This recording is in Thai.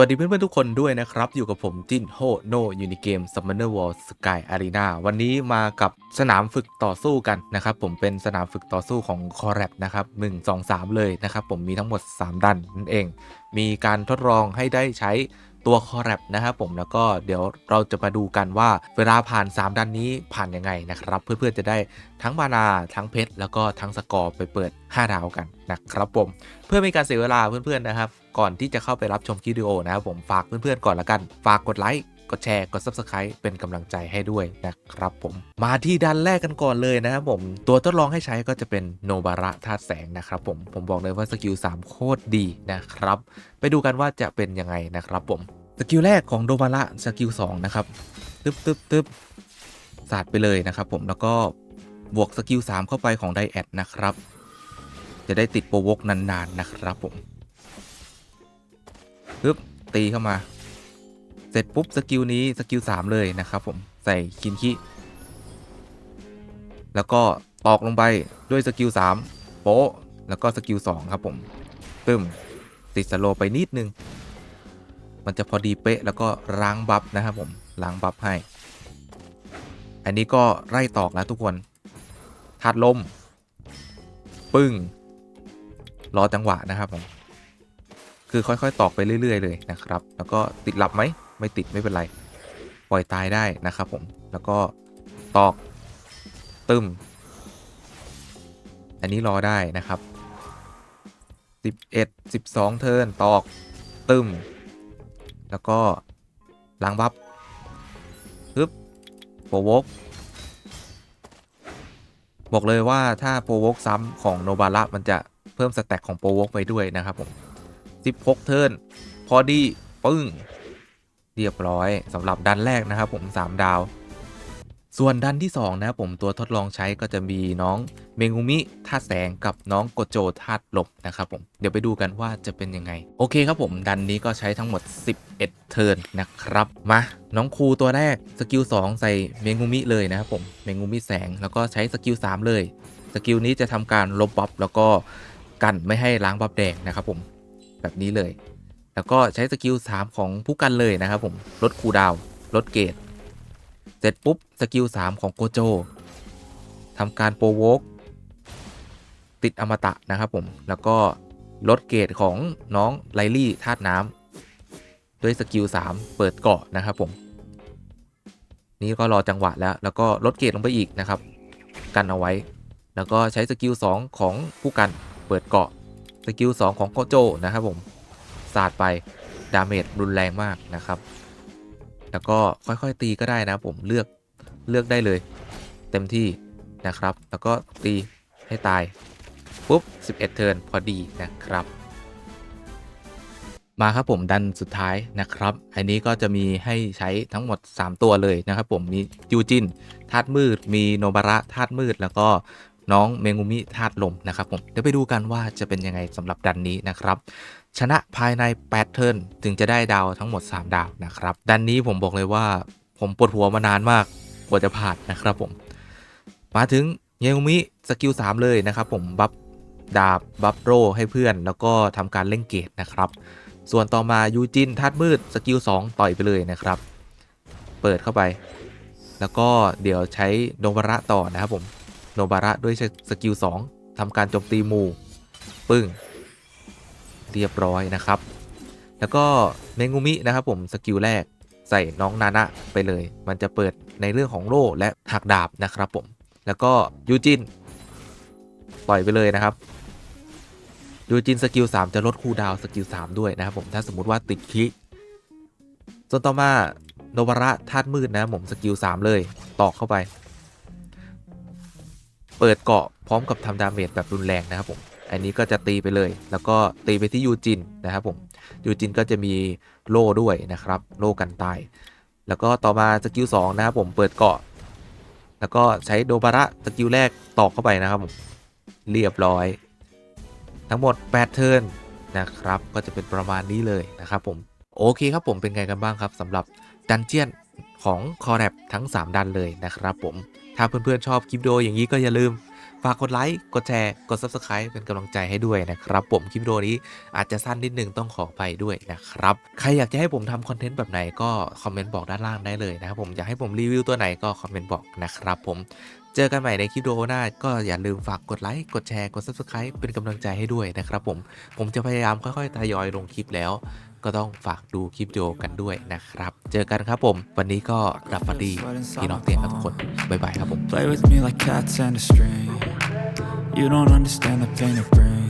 วัสดีเพื่อนๆทุกคนด้วยนะครับ อยู่กับผมจินโฮโนยูนิเกมซัมมอนเนอร์วอลสกายอารีนาวันนี้มากับสนามฝึกต่อสู้กันนะครับ ผมเป็นสนามฝึกต่อสู้ของคอร์แรปนะครับ1 2 3เลยนะครับ ผมมีทั้งหมด 3 ดันนั่นเอง มีการทดลองให้ได้ใช้ตัวคอร์แรปนะครับผมแล้วก็เดี๋ยวเราจะมาดูกันว่าเวลาผ่าน 3 ดันนี้ผ่านยังไงนะครับ เพื่อนๆจะได้ทั้งมานาทั้งเพชรแล้วก็ทั้งสกอร์ไปเปิด 5 ดาวกันนะครับผมเพื่อไม่การเสียเวลาเพื่อนๆนะครับ ก่อนที่จะเข้าไปรับชมคลิปวิดีโอนะครับผมฝากเพื่อนๆก่อนละกัน ฝากกดไลค์กดแชร์กด Subscribe เป็นกำลังใจให้ด้วยนะครับผม มาที่ดันแรกกันก่อนเลยนะครับผม ตัวทดลองให้ใช้ก็จะเป็นโนบาระธาตุแสงนะครับผม ผมบอกเลยว่าสกิล 3 โคตรดีนะครับ ไปดูกันว่าจะเป็นยังไงนะครับผม สกิลแรกของโนบาระสกิล 2 นะครับ ตึ๊บตึ๊บตึ๊บสาดไปเลยนะครับผมแล้วก็บวกสกิล 3 เข้าไปของไดแอดนะครับ จะได้ติดโปรวกนานๆนะครับผม ปึ๊บตีเข้ามา เสร็จปุ๊บสกิลนี้สกิล3เลยนะครับผมใส่คินคิแล้วก็ตอกลงไปด้วยสกิล3โป๊ะแล้วก็สกิล2ครับผมตึมติดสโลไปนิดนึง มันจะพอดีเป๊ะแล้วก็ล้างบัฟนะครับผมล้างบัฟให้ อันนี้ก็ไล่ตอกแล้วทุกคนธาตุลม ปึ้งรอจังหวะนะครับผม คือค่อยๆ ตอกไปเรื่อย ๆ เลยนะครับ แล้วก็ติดหลับไหมไม่ติดไม่เป็นไร ปล่อยตายได้นะครับผมแล้วก็ตอกตึมอันนี้รอได้นะครับ 11 12 เทิร์นตอกตึมแล้วก็ล้างบัฟฮึบโปรวกบอกเลยว่าถ้าโปรวกซ้ำของโนบาระมันจะเพิ่มสแต็กของโปรวกไปด้วยนะครับผม 16 เทิร์นพอดีปึ้ง เรียบร้อยสำหรับดันแรกนะครับผม 3 ดาว ส่วนดันที่ 2 นะครับผมตัวทดลองใช้ก็จะมีน้องเมงุมิธาแสงกับน้องโกโจธาตุลมนะครับผมเดี๋ยวไปดูกันว่าจะเป็นยังไง โอเคครับผมดันนี้ก็ใช้ทั้งหมด 11 เทิร์นนะครับ มา น้องครูตัวแรกสกิล2ใส่เมงุมิเลยนะครับผมเมงุมิแสงแล้วก็ใช้สกิล3เลยสกิลนี้จะทำการลบบัฟแล้วก็กันไม่ให้ล้างบัฟแดงนะครับผม แบบนี้เลย แล้วก็ใช้สกิล3ของผู้กันเลยนะครับผมลดคูดาวลดเกรดเสร็จปุ๊บสกิล3ของโกโจทำการโปรโวกติดอมตะนะครับผมแล้วก็ลดเกรดของน้องไลลี่ธาตุน้ำด้วยสกิล3เปิดเกาะนะครับผม นี่ก็รอจังหวะแล้ว แล้วก็ลดเกรดลงไปอีกนะครับ กันเอาไว้ แล้วก็ใช้สกิล2ของผู้กันเปิดเกาะ สกิล2ของโกโจนะครับผมสาดไปดาเมจรุนแรงมากนะครับ แล้วก็ค่อยๆตีก็ได้นะผมเลือกเลือกได้เลย เต็มที่นะครับ แล้วก็ตีให้ตายปุ๊บ 11 เทิร์นพอดีนะครับ มาครับผมดันสุดท้ายนะครับ อันนี้ก็จะมีให้ใช้ทั้งหมด 3 ตัวเลยนะครับผมมียูจินธาตุมืด มีโนบาระธาตุมืด แล้วก็ น้องเมงุมิธาตุลมนะครับผมเดี๋ยวไปดูกันว่าจะเป็นยังไงสำหรับดันนี้นะครับชนะภายใน 8 เทิร์นถึงจะได้ดาวทั้งหมด 3 ดาวนะครับดันนี้ผมบอกเลยว่าผมปวดหัวมานานมากกว่าจะผ่านนะครับผม มาถึงเยงมิสกิล 3 เลยนะครับผมบัฟดาบบัฟโรให้เพื่อน แล้วก็ทำการเล่นเกตนะครับ ส่วนต่อมายูจินทัดมืดสกิล 2 ต่อยไปเลยนะครับ เปิดเข้าไป แล้วก็เดี๋ยวใช้โนบาระต่อนะครับผม โนบาระด้วยสกิล2ทำการโจมตีหมู่ ปึ้ง เรียบร้อยนะครับ แล้วก็เมงุมินะครับผมสกิลแรกใส่น้องนานะไปเลย มันจะเปิดในเรื่องของโล่และหักดาบนะครับผม แล้วก็ยูจินปล่อยไปเลยนะครับยูจินสกิล3จะลดคูดาวสกิล3ด้วยนะครับผมถ้าสมมติว่าติดคิส่วนต่อมาโนบาระธาตุมืดนะผมสกิล3เลยตอกเข้าไป เปิดเกาะพร้อมกับทำดาเมจแบบรุนแรงนะครับผมอันนี้ก็จะตีไปเลย แล้วก็ตีไปที่ยูจินนะครับผมยูจินก็จะมีโล่ด้วยนะครับ โล่กันตาย แล้วก็ต่อมาสกิล2นะครับผมเปิดเกาะ แล้วก็ใช้โดบาระสกิลแรกตอกเข้าไปนะครับผมเรียบร้อย ทั้งหมด 8 เทิร์นนะครับ ก็จะเป็นประมาณนี้เลยนะครับผมโอเคครับผมเป็นไงกันบ้างครับสำหรับดันเจียน ของคอร์แรปทั้ง 3 ดันเลยนะครับผม ถ้าเพื่อนๆชอบคลิปวิดีโออย่างนี้ก็อย่าลืม ฝากกดไลค์ กดแชร์ กด Subscribe เป็นกำลังใจให้ด้วยนะครับผม คลิปวิดีโอนี้อาจจะสั้นนิดนึงต้องขอไปด้วยนะครับ ใครอยากจะให้ผมทำคอนเทนต์แบบไหนก็คอมเมนต์บอกด้านล่างได้เลยนะครับผมอยากให้ผมรีวิวตัวไหนก็คอมเมนต์บอกนะครับผมเจอกันใหม่ในคลิปวิดีโอหน้า ก็อย่าลืมฝากกดไลค์ กดแชร์ กด Subscribe เป็นกำลังใจให้ด้วยนะครับผม ผมจะพยายามค่อยๆทยอยลงคลิปแล้ว ก็ต้องฝากดูคลิปวิดีโอกันด้วยนะครับ เจอกันครับผม วันนี้ก็รับฟันดีพี่น้องเตียงครับทุกคน บ๊ายบายครับผม Play with me like cats and a string. You don't understand the pain it brings.